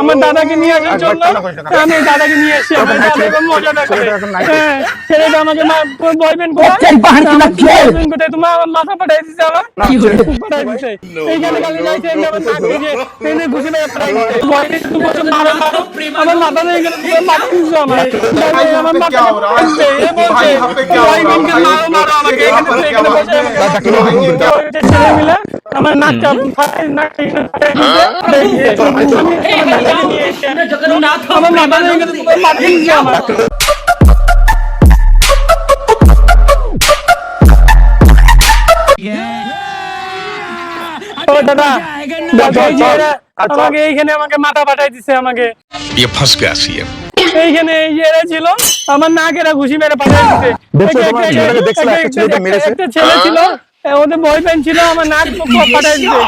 আমার দাদাকে নিয়ে আসার জন্য আমি দাদাকে নিয়ে এসেছি আমার দাদা এখন মজাটা করে হ্যাঁ ছেলেটা আমাকে বয়ফ্রেন্ড কোথায়? তোমার মাথা পাঠাই দিচ্ছে আমার। পাঠাই দিচ্ছে এইখানে খালি যাইছে আমার নাক দিয়ে এনে ঘুষি মেরে পাঠাই দিচ্ছে বয়ফ্রেন্ড তুমি বলছো মারো মারো। আমার মাথা দিয়ে এখানে মাথা দিচ্ছে আমার আমার মাথা পাঠাইছে এ বলছে বয়ফ্রেন্ডকে মারো মারো আমাকে এখানে এখানে বসে। ছেলে মিলে আমার নাকটা ফাটাই নাকটা ফাটাই দিতে আমার মাথা মাথা আমার আমাকে এইখানে আমাকে মাথা পাঠাই দিছে আমাকে এইখানে ইয়েরা ছিল আমার নাকেরা ঘুষি মেরে পাঠাই দিছে একটা ছেলে ছিল ওদের বয়ফ্রেন্ড ছিল আমার নাক পাঠাই দিছে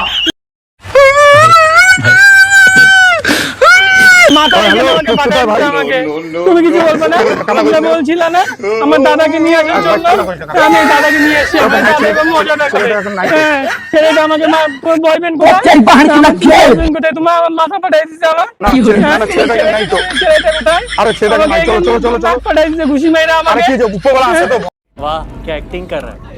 মাথা হ্যালো, এখানে আমাকে কোথায় পাঠাই দিছে ভাই? আমাকে তুমি কিছু বলবে না তোমরা বলছিলা না আমার দাদাকে নিয়ে আসার জন্য আমি দাদাকে নিয়ে এসেছি আমার দাদা এখন মজাটা করে হ্যাঁ ছেলেটা আমাকে বয়ফ্রেন্ড কোথায় বয়ফ্রেন্ড কোথায় তোমার আমার মাথা পাঠাই দিছে আমার না, ছেলে- হ্যাঁ? না, ছেলেটাকে নাই তো। ছেলেটা কোথায় আরে ছেলেটাকে নাই, চলো, চলো, চলো, চলো। পাঠাই দিছে ঘুষি মেরে আরে আমাকে কি যে উপরওয়ালা আছে তো वाह क्या एक्टिंग कर रहा है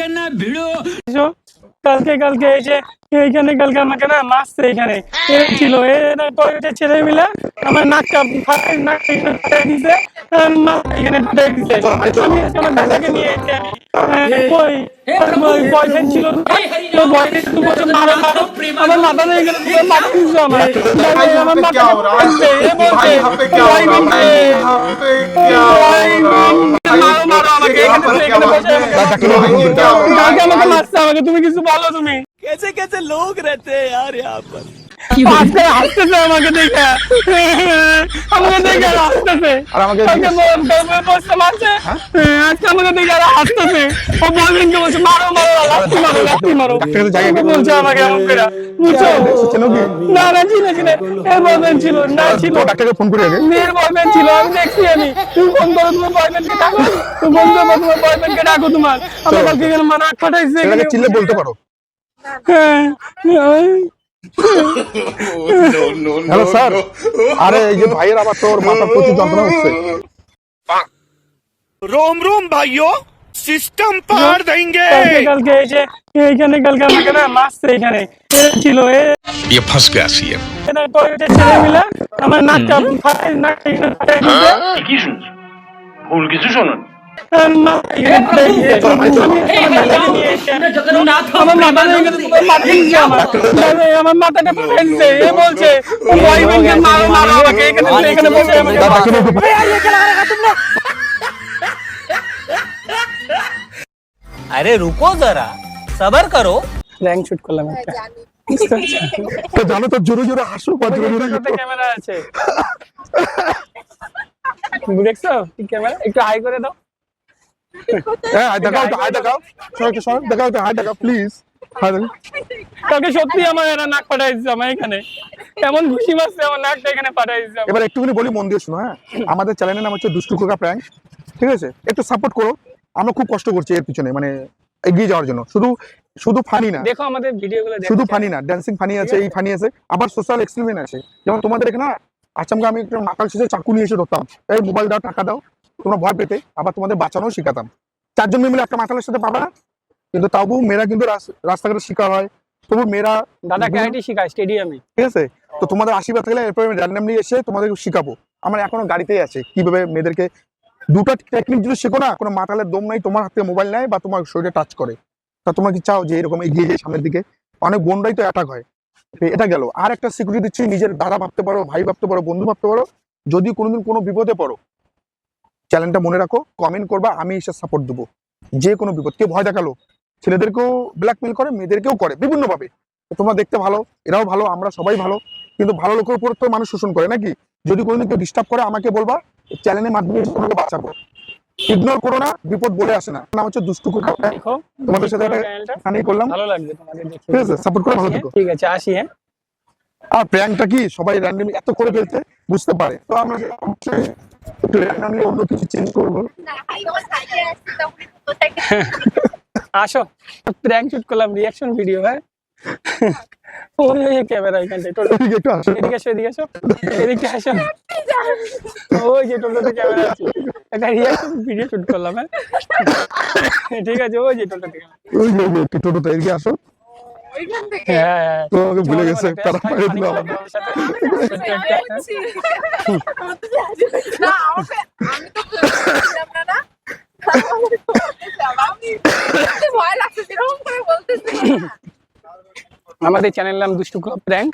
থেকে না ভিড়ো কালকে কালকে এই যে এইখানে কালকে আমাকে না মারছে এখানে ছিল টয়লেটের ছেলে মিলে আমার নাকটা ফাটাই নাক ফাটাই দিছে এখানে ফাটাই দিছে আমি আমার দাদাকে নিয়ে কই বয়ফ্রেন্ড ছিল মাথা কালকে আমাকে মারছে আমাকে তুমি কিছু বলো তুমি कैसे कैसे लोग रहते हैं यार यहाँ पर আজকে হাসতেছে আমাকে দেখে আমাকে দেখে আর হাসতেছে আর আমাকে আজকে বল- বল- বল- বলছে মারছে হ্যাঁ, আজকে আমাকে দেখে আর হাসতেছে ও বলবেনকে বলছে মারো মারো লাঠি মারো লাঠি মারো ডাক্তারের কাছে জায়গা বলছে আমাকে এমন করে বুঝছো চেনো কি না না চিনে চিনে এ বলবেন ছিল না ছিল তো ডাক্তারকে ফোন করে আগে মেয়ের বয়ফ্রেন্ড ছিল আমি দেখছি আমি তুমি ফোন করো তোমার বয়ফ্রেন্ডকে ডাকো তুমি ফোন করো তোমার বয়ফ্রেন্ডকে ডাকো তোমার আমার কালকে এখানে মানা পাঠাইছে ছেলেটাকে চিল্লে বলতে পারো হ্যাঁ হ্যালো স্যার আরে এই যে ভাইয়ের আবার তোর মাথা প্রচুর যন্ত্রণা হচ্ছে रोम रोम भाइयों सिस्टम पार देंगे কালকে কালকে এই যে এইখানে কালকে আমাকে না মারছে এইখানে এ ছিল এ ये फंस गया सीएम এরা কয়েকটা ছেলে মিলে আমার নাকটা ফাটাই নাকটা এখানে ফাটাই দিছে কি শুনছো ভুল কিছু শোনেন আরে রুকো জরা সবর করো। র্যাঙ্ক শুট করলাম হ্যাঁ, জানো। তো জোরে জোরে হাসো ক্যামেরা আছে। দেখছ? ক্যামেরা একটু হাই করে দাও। হ্যাঁ দেখাও তো হাই দেখাও। সবাই একটু সবাই দেখাও তো হাই দেখাও প্লিজ হাই সত্যি আমার এরা নাক পাঠাই দিচ্ছে আমার এখানে। এমন ঘুষি মারছে আমার নাকটা এখানে পাঠাই দিচ্ছে এবার একটুখানি বলি মন দিয়ে শোনো হ্যাঁ? আমাদের চ্যানেলের নাম হচ্ছে দুষ্টু খোকা প্র্যাঙ্ক ঠিক আছে? একটু সাপোর্ট করো। আমরা খুব কষ্ট করছি এর পিছনে মানে এগিয়ে যাওয়ার জন্য। শুধু শুধু ফানি না। দেখো আমাদের ভিডিও গুলো শুধু ফানি না ড্যান্সিং ফানি আছে এই ফানি আছে আবার সোশ্যাল এক্সপেরিমেন্ট আছে। যেমন তোমাদের এখানে আচমকা আমি একটা নাকাল শেষে চাকু নিয়ে এসে ধরতাম। এই মোবাইল দাও টাকা দাও। তোমরা ভয় পেতে আবার তোমাদের বাঁচানোও শিখাতাম। চারজন মিলে একটা মাতালের সাথে পাবা কিন্তু তাও মেয়েরা কিন্তু রাস- রাস্তাঘাটে শিকার হয়। তবু মেয়েরা দাদা ক্যারাটে শেখায় স্টেডিয়ামে ঠিক আছে? তো তোমাদের আশীর্বাদ থাকলে এরপরে আমি র্যান্ডামলি এসে তোমাদেরকে শিখাবো। আমার এখনও গাড়িতেই আছে। কীভাবে মেয়েদেরকে দুটো টেকনিক যদি শেখো না কোনো মাতালের দম নাই তোমার হাতে মোবাইল নেয় বা তোমার শরীরে টাচ করে। তা তোমরা কি চাও যে এরকম এগিয়ে যায় সামনের দিকে? অনেক বোনরাই তো অ্যাটাক হয়। এটা গেল। আর একটা সিকিউরিটি দিচ্ছি নিজের দাদা ভাবতে পারো ভাই ভাবতে পারো বন্ধু ভাবতে পারো। যদি কোনোদিন কোনো বিপদে পড়ো চ্যানেলটা মনে রাখো কমেন্ট করবা আমি এসে সাপোর্ট দেবো। যে কোনো বিপদ কেউ ভয় দেখাল ছেলেদেরকেও ব্ল্যাকমেল করে মেয়েদেরকেও করে বিভিন্ন ভাবে তোমরা দেখতে ভালো এরাও ভালো আমরা সবাই ভালো। কিন্তু ভালো লোকের উপর তো মানুষ শোষণ করে নাকি? যদি কোনোদিন কেউ ডিস্টার্ব করে আমাকে বলবা চ্যানেলের মাধ্যমে তোমাকে বাঁচাবো ইগনোর করো না বিপদ বলে আসে না। নাম হচ্ছে দুষ্টু কুকুর। তোমাদের সাথে করলাম। ভালো লাগবে তোমাদের ঠিক আছে সাপোর্ট করে ভালো থেকো? ঠিক আছে আসি হ্যাঁ। আর প্র্যাঙ্কটা কি সবাই র্যান্ডমলি এত করে ফেলতে বুঝতে পারে। তো আমরা একটু র্যান্ডমলি অন্য কিছু চেঞ্জ করব। আসো। প্র্যাঙ্ক শুট করলাম রিয়াকশন ভিডিও হ্যাঁ? ওই ওই ক্যামেরা টোটো। একটু আসো। এদিকে আসো এদিকে আসো। এদিকে আসো। ওই যে ক্যামেরা আছে। একটা রিয়াকশন ভিডিও শুট করলাম হ্যাঁ? ঠিক আছে ওই যে ওই যে, এদিকে আসো। হ্যাঁ হ্যাঁ তো আমাকে? ভুলে গেছে তারা দিল আমাদের চ্যানেল নাম দুষ্টু prank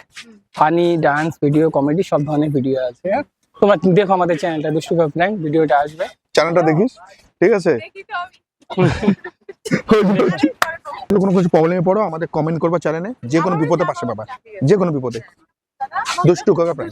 funny dance video comedy সব ধরনের ভিডিও আছে। হ্যাঁ? তোমরা দেখো আমাদের চ্যানেলটা দুষ্টু প্র্যাঙ্ক ভিডিওটা আসবে। চ্যানেলটা দেখিস ঠিক আছে? দেখি তো আমি। যদি কোনো কিছু প্রবলেমে পড়ো আমাদের কমেন্ট করবা চ্যানেলে যে কোনো বিপদে পাশে পাবা। যে কোনো বিপদে। দুষ্টু কাকা প্রায়